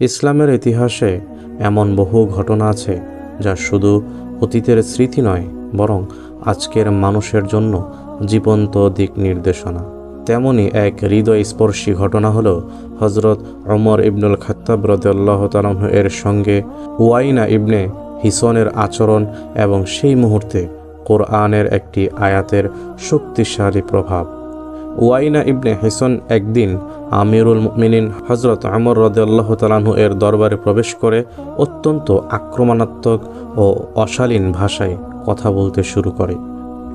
ইসলামের ইতিহাসে এমন বহু ঘটনা আছে যা শুধু অতীতের স্মৃতি নয়, বরং আজকের মানুষের জন্য জীবন্ত দিক নির্দেশনা। তেমনই এক হৃদয়স্পর্শী ঘটনা হলো হজরত ওমর ইবনুল খাত্তাব রদাল্লাহ তালাহ এর সঙ্গে ওয়াইনা ইবনে হিসনের আচরণ এবং সেই মুহূর্তে কোরআনের একটি আয়াতের শক্তিশালী প্রভাব। ওয়াইনা ইবনে হেসন একদিন আমিরুল মিনিন হজরত আমর রদাল্লাহ তালাহু এর দরবারে প্রবেশ করে অত্যন্ত আক্রমণাত্মক ও অশালীন ভাষায় কথা বলতে শুরু করে।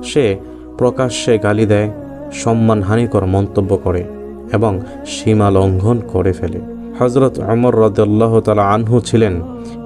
সে প্রকাশ্যে গালি দেয়, সম্মানহানিকর মন্তব্য করে এবং সীমা লঙ্ঘন করে ফেলে। হজরত আমর রদাল্লাহ তালা আনহু ছিলেন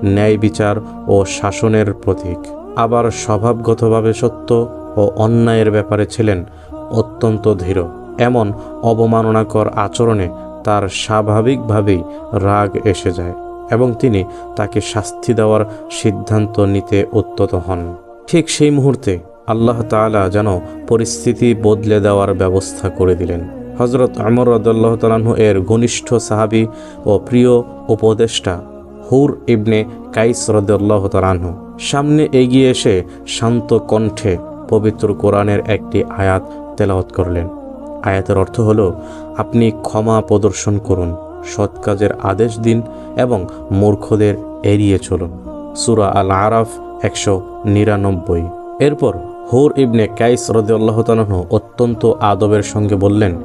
ন্যায় বিচার ও শাসনের প্রতীক। আবার স্বভাবগতভাবে সত্য ও অন্যায়ের ব্যাপারে ছিলেন অত্যন্ত ধীর। এমন অবমাননাকর আচরণে তার স্বাভাবিকভাবেই রাগ এসে যায় এবং তিনি তাকে শাস্তি দেওয়ার সিদ্ধান্ত নিতে উদ্যত হন। ঠিক সেই মুহূর্তে আল্লাহ তাআলা যেন পরিস্থিতি বদলে দেওয়ার ব্যবস্থা করে দিলেন। হজরত আমর রদাল্লাহ তালাহু এর ঘনিষ্ঠ সাহাবি ও প্রিয় উপদেষ্টা হুর ইবনে কাইস রদাল্লাহ তালাহু সামনে এগিয়ে এসে শান্ত কণ্ঠে পবিত্র কোরআনের একটি আয়াত তেলাওয়াত করলেন। আয়াতের অর্থ হলো, আপনি ক্ষমা প্রদর্শন করুন, সৎ কাজের আদেশ দিন এবং মূর্খদের এড়িয়ে চলুন। সুরা আল আরাফ একশো নিরানব্বই। এরপর হুর ইবনে কাইস রদাল্লাহ তালাহ অত্যন্ত আদবের সঙ্গে বললেন,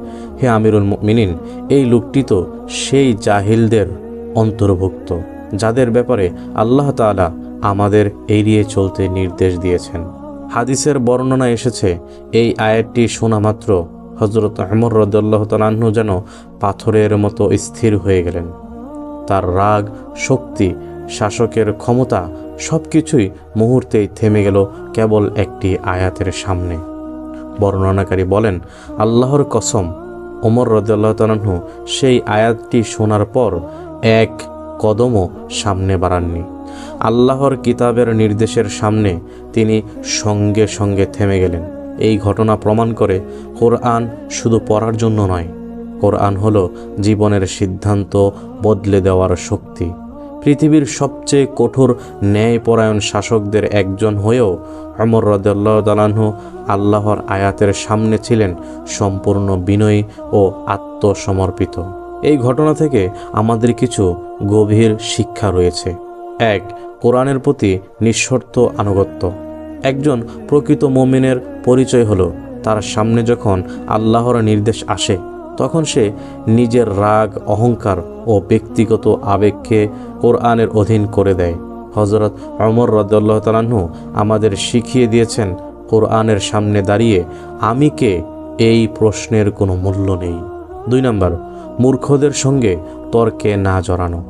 হে আমিরুল মিনিন এই লোকটি তো সেই জাহিলদের অন্তর্ভুক্ত, যাদের ব্যাপারে আল্লাহ তাআলা আমাদের এড়িয়ে চলতে নির্দেশ দিয়েছেন। হাদিসের বর্ণনা এসেছে, এই আয়াতটি শোনা মাত্র হজরত আহমর রদাল্লাহ যেন পাথরের মতো স্থির হয়ে গেলেন। তার রাগ, শক্তি, শাসকের ক্ষমতা সব কিছুই মুহূর্তেই থেমে গেল কেবল একটি আয়াতের সামনে। বর্ণনাকারী বলেন, আল্লাহর কসম ওমর রদাল্লাহ সেই আয়াতটি শোনার পর এক কদমও সামনে বাড়াননি। আল্লাহর কিতাবের নির্দেশের সামনে তিনি সঙ্গে সঙ্গে থেমে গেলেন। এই ঘটনা প্রমাণ করে কোরআন শুধু পড়ার জন্য নয়, কোরআন হলো জীবনের সিদ্ধান্ত বদলে দেওয়ার শক্তি। পৃথিবীর সবচেয়ে কঠোর ন্যায়পরায়ণ শাসকদের একজন হয়েও অমর রদাল্লাহ তালাহু আল্লাহর আয়াতের সামনে ছিলেন সম্পূর্ণ বিনয়ী ও আত্মসমর্পিত। এই ঘটনা থেকে আমাদের কিছু গভীর শিক্ষা রয়েছে। এক, কোরআনের প্রতি নিঃশর্ত আনুগত্য। একজন প্রকৃত মমিনের পরিচয় হলো। তার সামনে যখন আল্লাহর নির্দেশ আসে, তখন সে নিজের রাগ, অহংকার ও ব্যক্তিগত আবেগকে কোরআনের অধীন করে দেয়। হজরত অমর রদাল্লাহ তালাহু আমাদের শিখিয়ে দিয়েছেন, কোরআনের সামনে দাঁড়িয়ে আমি কে এই প্রশ্নের কোনো মূল্য নেই। দুই নম্বর, মূর্খদের সঙ্গে তর্কে না জড়ানো।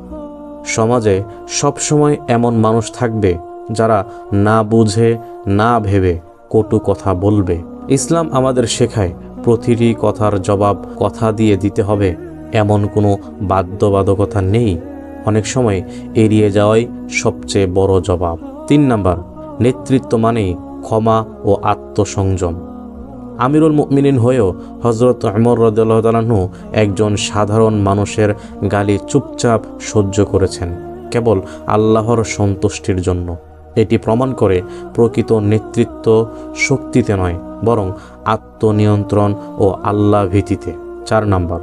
সমাজে সবসময় এমন মানুষ থাকবে যারা না বুঝে, না ভেবে কটু কথা বলবে। ইসলাম আমাদের শেখায়, প্রতিটি কথার জবাব কথা দিয়ে দিতে হবে। এমন কোনো বাধ্যবাধকতা নেই। অনেক সময় এড়িয়ে যাওয়াই সবচেয়ে বড় জবাব। তিন নাম্বার, নেতৃত্ব মানেই ক্ষমা ও আত্মসংযম। আমিরুল মুমিনিন হয়েও হজরত আমর রদাল্লাহতালাহু একজন সাধারণ মানুষের গালি চুপচাপ সহ্য করেছেন, কেবল আল্লাহর সন্তুষ্টির জন্য। এটি প্রমাণ করে প্রকৃত নেতৃত্ব শক্তিতে নয়, বরং আত্মনিয়ন্ত্রণ ও আল্লাহ ভীতিতে। চার নাম্বার,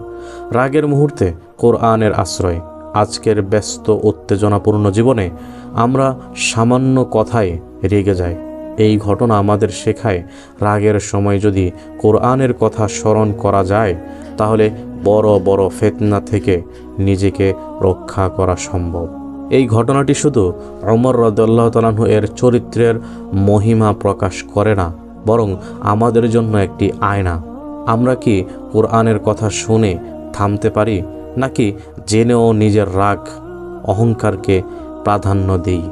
রাগের মুহূর্তে কোরআনের আশ্রয়। আজকের ব্যস্ত, উত্তেজনাপূর্ণ জীবনে আমরা সামান্য কথায় রেগে যাই। এই ঘটনা আমাদের শেখায় রাগের সময় যদি কোরআনের কথা স্মরণ করা যায়, তাহলে বড় বড় ফেতনা থেকে নিজেকে রক্ষা করা সম্ভব। এই ঘটনাটি শুধু অমর রদাল্লাহ তালাহু এর চরিত্রের মহিমা প্রকাশ করে না, বরং আমাদের জন্য একটি আয়না। আমরা কি কোরআনের কথা শুনে থামতে পারি, নাকি জেনেও নিজের রাগ, অহংকারকে প্রাধান্য দিই?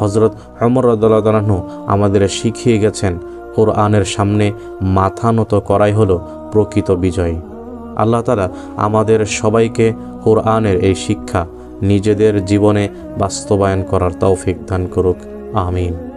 হজরত অমর রদাল্লাহু আমাদের শিখিয়ে গেছেন, কোরআনের সামনে মাথা নত করাই হলো প্রকৃত বিজয়। আল্লাহ তালা আমাদের সবাইকে কোরআনের এই শিক্ষা নিজেদের জীবনে বাস্তবায়ন করার তৌফিক দান করুক। আমিন।